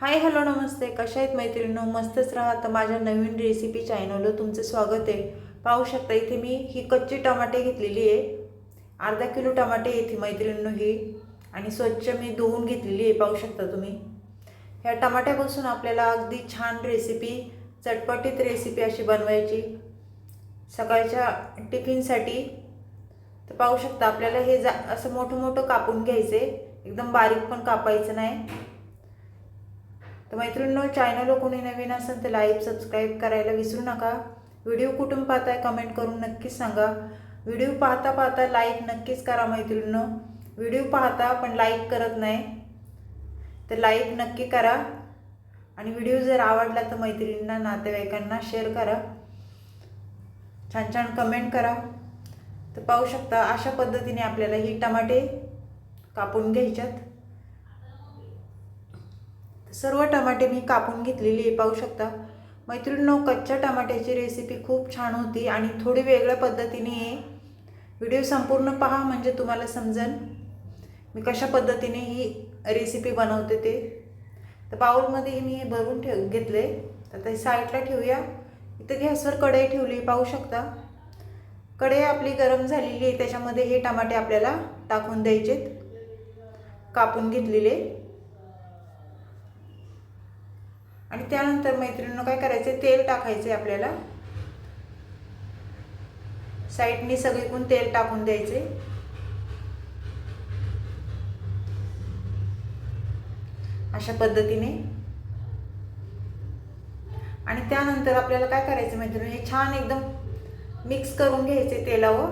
Hi hello नमस्ते. कशा आहेत मैत्रिणीनो? मस्तच राहा. तर माझ्या नवीन रेसिपी चॅनलवर तुमचं स्वागत आहे. पाहू शकता इथे मी ही कच्ची टमाटे घेतलेली आहे. अर्धा किलो टमाटे येथे मैत्रिणींनो ही. आणि स्वच्छ मी धुवून घेतलेली आहे. पाहू शकता तुम्ही. ह्या टमाट्यापासून आपल्याला अगदी छान रेसिपी चटपटीत रेसिपी अशी बनवायची. सकाळच्या टिफिनसाठी. तर पाहू शकता आपल्याला हे जा असं मोठं मोठं कापून घ्यायचं आहे एकदम बारीक पण कापायचं नाही. तर मैत्रिणींनो चॅनल कोणी नवीन असेल तर लाईक सबस्क्राईब करायला विसरू नका. व्हिडिओ कुठून पाहताय कमेंट करून नक्कीच सांगा. व्हिडिओ पाहता पाहता लाईक नक्कीच करा मैत्रिणींनो. व्हिडिओ पाहता पण लाईक करत नाही तर लाईक नक्की करा. आणि व्हिडिओ जर आवडला तर मैत्रिणींना नातेवाईकांना शेअर करा. छान छान कमेंट करा. तर पाहू शकता अशा पद्धतीने आपल्याला ही टमाटे कापून घ्यायच्यात. सर्व टमाटे मी कापून घेतलेली आहे पाहू शकता. मैत्रिणींनो कच्च्या टमाट्याची रेसिपी खूप छान होती आणि थोडी वेगळ्या पद्धतीने आहे. व्हिडिओ संपूर्ण पहा म्हणजे तुम्हाला समजेल. मी कशा पद्धतीने ही रेसिपी बनवते ते. तर बाऊलमध्ये मी हे भरून ठेव घेतले. तर ते साईडला ठेवूया. इथं गॅसवर कढई ठेवली पाहू शकता. कढई आपली गरम झालेली आहे त्याच्यामध्ये हे टमाटे आपल्याला टाकून द्यायचेत. कापून घेतलेले. आणि त्यानंतर मैत्रिणीनं काय करायचं तेल टाकायचे आपल्याला. साईडनी सगळीकडून तेल टाकून द्यायचे अशा पद्धतीने. आणि त्यानंतर आपल्याला काय करायचं मैत्रिणी? हे छान एकदम मिक्स करून घ्यायचे तेलावर.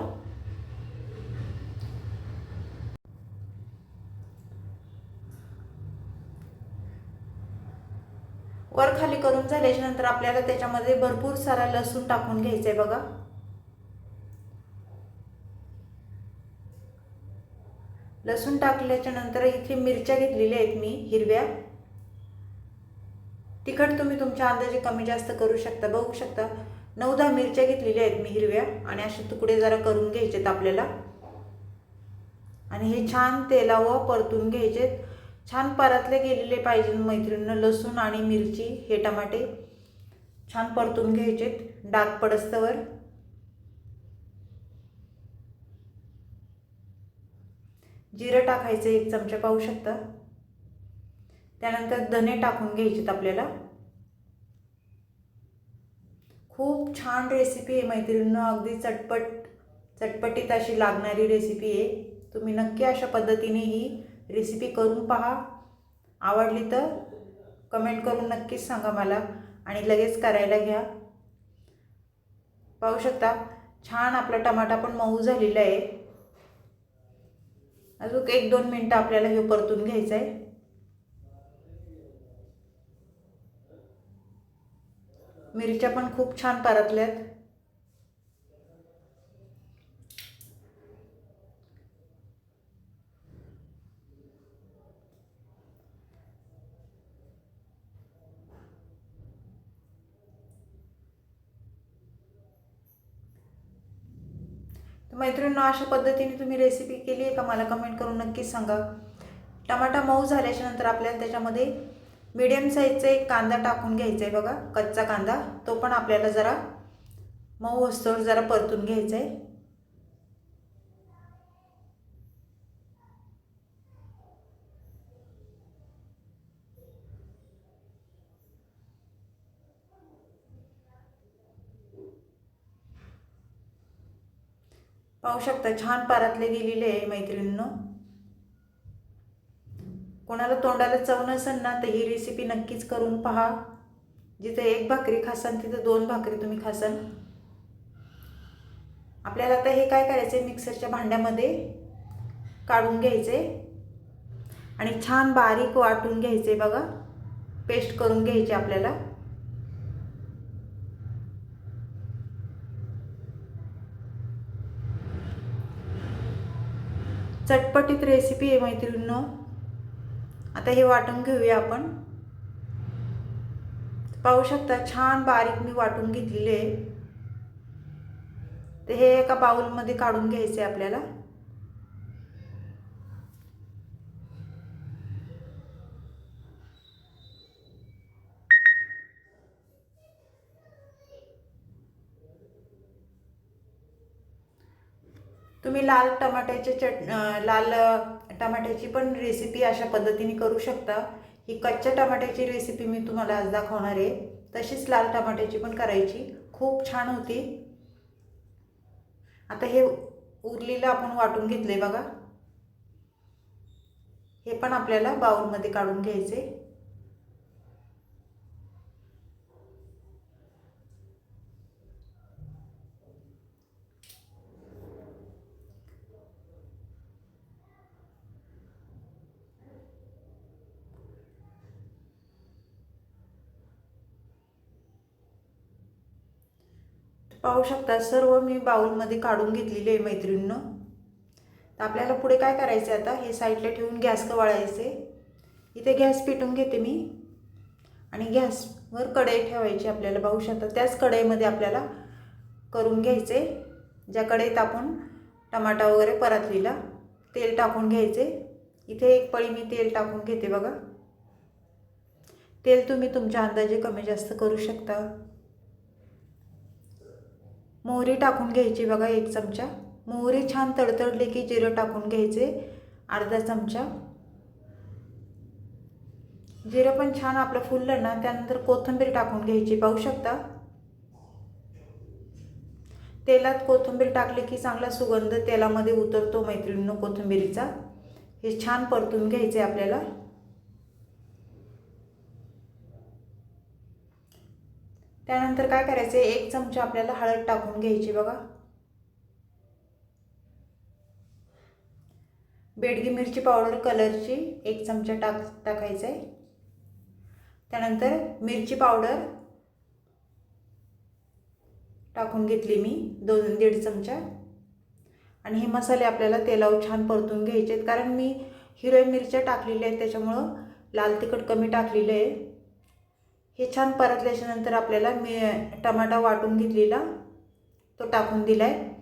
वर खाली करून झाल्याच्यानंतर आपल्याला त्याच्यामध्ये भरपूर सारा लसूण टाकून घ्यायचा आहे बघा. लसूण टाकल्याच्या नंतर इथे मिरच्या घेतलेल्या आहेत मी हिरव्या. तिखट तुम्ही तुमच्या अंदाजे कमी जास्त करू शकता बघू शकता. नऊ दहा मिरच्या घेतलेल्या आहेत मी हिरव्या. आणि असे तुकडे जरा करून घ्यायचेत आपल्याला. आणि हे छान तेलावर परतून घ्यायचेत. छान परतले गेलेले पाहिजे मैत्रिणीनं लसूण आणि मिरची हे टमाटे छान परतून घ्यायचेत. डाग पडस्तवर जिरं टाकायचं एक चमचा पाहू शकता. त्यानंतर धने टाकून घ्यायचेत आपल्याला. खूप छान रेसिपी आहे मैत्रिणीनं अगदी चटपट चटपटीत अशी लागणारी रेसिपी आहे. तुम्ही नक्की अशा पद्धतीने ही रेसिपी करून पहा. आवडली तर कमेंट करून नक्कीच सांगा मला आणि लगेच करायला घ्या. पाहू शकता छान आपला टमाटा पण मऊ झालेला आहे. अजून एक दोन मिनटं आपल्याला हे परतून घ्यायचं आहे. मिरच्या पण खूप छान परतल्यात तर मैत्रिणींनो अशा पद्धतीने तुम्ही रेसिपी केली आहे का? मला कमेंट करून नक्कीच सांगा. टमाटा मऊ झाल्याच्यानंतर आपल्याला त्याच्यामध्ये मीडियम साईजचा एक कांदा टाकून घ्यायचा आहे बघा. कच्चा कांदा तो पण आपल्याला जरा मऊ असतो जरा परतून घ्यायचा आहे पाहू शकता छान पारातले गेलेले आहे मैत्रिणींनो. कोणाला तोंडाला चव नसेल ना तर ही रेसिपी नक्कीच करून पहा. जिथं एक भाकरी खासान तिथं दोन भाकरी तुम्ही खासान. आपल्याला आता हे काय करायचं आहे मिक्सरच्या भांड्यामध्ये काढून घ्यायचे आणि छान बारीक वाटून घ्यायचे बघा. पेस्ट करून घ्यायचे आपल्याला. चटपटीत रेसिपी आहे मैत्रिणींनो. आता हे वाटून घेऊया आपण. पाहू शकता छान बारीक मी वाटून घेतलेले आहे. तर हे एका बाउलमध्ये काढून घ्यायचे आपल्याला. तुम्ही लाल टमाट्याचे चट लाल टमाट्याची पण रेसिपी अशा पद्धतीने करू शकता. ही कच्च्या टमाट्याची रेसिपी मी तुम्हाला आज दाखवणार आहे. तशीच लाल टमाट्याची पण करायची. खूप छान होती. आता हे उरलेलं आपण वाटून घेतले बघा. हे पण आपल्याला बाउलमध्ये काढून घ्यायचे पाहू शकता सर्व मी बाऊलमध्ये काढून घेतलेली आहे मैत्रिणीनं. तर आपल्याला पुढे काय करायचं आहे आता? हे साईडला ठेवून गॅस वाळायचे इथे गॅस पेटून घेते मी. आणि गॅसवर कढई ठेवायची आपल्याला पाहू शकता. त्याच कढईमध्ये आपल्याला करून घ्यायचे ज्या कढईत आपण टमाटा वगैरे परतलेला तेल टाकून घ्यायचे. इथे एक पळी मी तेल टाकून घेते बघा. तेल तुम्ही तुमच्या अंदाजे कमी जास्त करू शकता. मोहरी टाकून घ्यायची बघा एक चमचा. मोहरी छान तडतडली की जिरं टाकून घ्यायचे अर्धा चमचा. जिरं पण छान आपलं फुललं ना त्यानंतर कोथिंबीर टाकून घ्यायची पाहू शकता? तेलात कोथिंबीर टाकली की चांगला सुगंध तेलामध्ये उतरतो मैत्रिणीनं कोथिंबीरीचा. हे छान परतून घ्यायचे आपल्याला. त्यानंतर काय करायचं एक चमचा आपल्याला हळद टाकून घ्यायची बघा. बेडगी मिरची पावडर कलरची एक चमचा टाक टाकायचा आहे त्यानंतर मिरची पावडर टाकून घेतली मी दोन दीड चमचा. आणि हे मसाले आपल्याला तेलावर छान परतून घ्यायचे आहेत कारण मी हिरव्या मिरच्या टाकलेल्या आहेत त्याच्यामुळं लाल तिखट कमी टाकलेलं आहे. हे छान परतल्याच्यानंतर आपल्याला मी टमाटा वाटून घेतलेला तो टाकून दिला आहे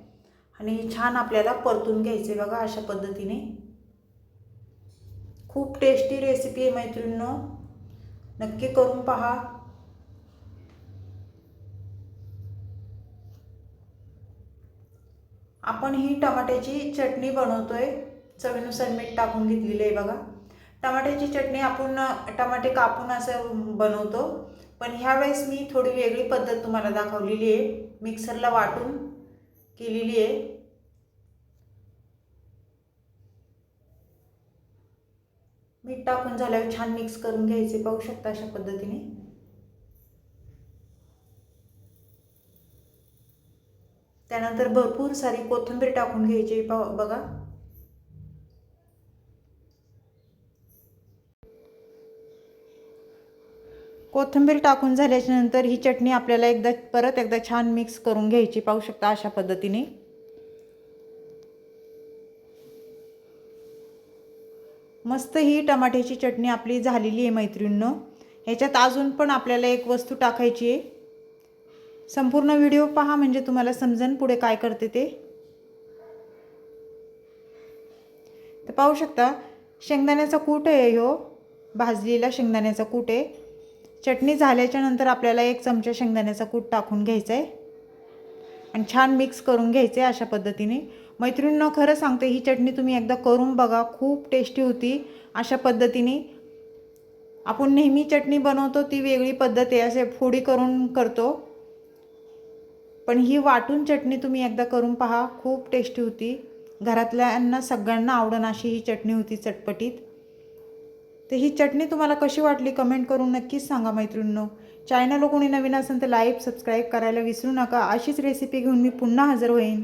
आणि छान आपल्याला परतून घ्यायचे बघा अशा पद्धतीने. खूप टेस्टी रेसिपी आहे मैत्रिणींनो. नक्की करून पहा. आपण ही टमाट्याची चटणी बनवतोय. चवीनुसार मीठ टाकून घेतलेलं आहे बघा. टमाट्याची चटणी आपण टमाटे कापून असं बनवतो. पण ह्यावेळेस मी थोडी वेगळी पद्धत तुम्हाला दाखवलेली आहे. मिक्सरला वाटून केलेली आहे. मीठ टाकून झाल्यावर छान मिक्स करून घ्यायचे. पाहू शकता अशा पद्धतीने. त्यानंतर भरपूर सारी कोथिंबीर टाकून घ्यायची. बघा. कोथिंबीर टाकून झाल्याच्यानंतर ही चटणी आपल्याला एकदा परत एकदा छान मिक्स करून घ्यायची. पाहू शकता अशा पद्धतीने. मस्त ही टमाट्याची चटणी आपली झालेली आहे मैत्रिणीनं. ह्याच्यात अजून पण आपल्याला एक वस्तू टाकायची आहे. संपूर्ण व्हिडिओ पहा म्हणजे तुम्हाला समजेन पुढे काय करते ते. तर पाहू शकता शेंगदाण्याचा कूट आहे हो भाजलेला शेंगदाण्याचा कूट आहे. चटणी झाल्याच्यानंतर आपल्याला एक चमचा शेंगदाण्याचा कूट टाकून घ्यायचा आहे आणि छान मिक्स करून घ्यायचे अशा पद्धतीने. मैत्रिणींना खरं सांगते ही चटणी तुम्ही एकदा करून बघा खूप टेस्टी होती. अशा पद्धतीने आपण नेहमी चटणी बनवतो ती वेगळी पद्धत आहे असे फोडी करून करतो. पण ही वाटून चटणी तुम्ही एकदा करून पहा खूप टेस्टी होती. घरातल्यांना सगळ्यांना आवडण अशी ही चटणी होती चटपटीत. तर ही चटणी तुम्हाला कशी वाटली कमेंट करून नक्कीच सांगा मैत्रिणींनो. चॅनल कोणी नवीन असेल तर लाईक सबस्क्राईब करायला विसरू नका. अशीच रेसिपी घेऊन मी पुन्हा हजर होईन.